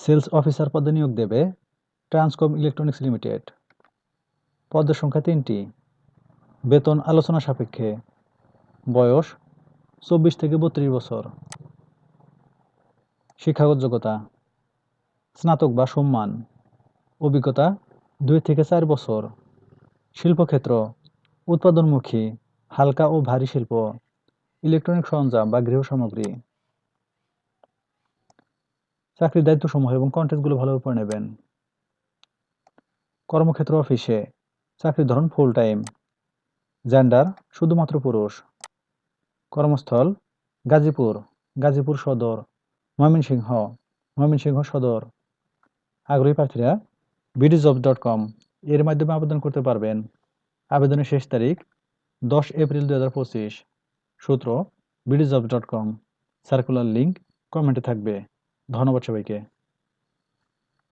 Sales officer পদে নিয়োগ দেবে ট্রান্সকম ইলেকট্রনিক্স লিমিটেড। পদের সংখ্যা তিনটি। বেতন আলোচনা সাপেক্ষে। বয়স চব্বিশ থেকে বত্রিশ বছর। শিক্ষাগত যোগ্যতা স্নাতক বা সম্মান। অভিজ্ঞতা দুই থেকে চার বছর। শিল্পক্ষেত্র উৎপাদনমুখী, হালকা ও ভারী শিল্প, ইলেকট্রনিক সরঞ্জাম বা গৃহ সামগ্রী। চাকরির দায়িত্বসমূহ এবং কন্টেন্টগুলো ভালোভাবে পড়ে নেবেন। কর্মক্ষেত্র অফিসে চাকরির ধরন ফুল টাইম জেন্ডার শুধুমাত্র পুরুষ। কর্মস্থল গাজীপুর গাজীপুর সদর, ময়মনসিংহ ময়মনসিংহ সদর। আগ্রহী প্রার্থীরা বিডিজব ডট কম এর মাধ্যমে আবেদন করতে পারবেন। আবেদনের শেষ তারিখ দশ এপ্রিল দু হাজার পঁচিশ। সূত্র bdjobs dot com circular link কমেন্টে থাকবে। ধন্যবাদ সবাইকে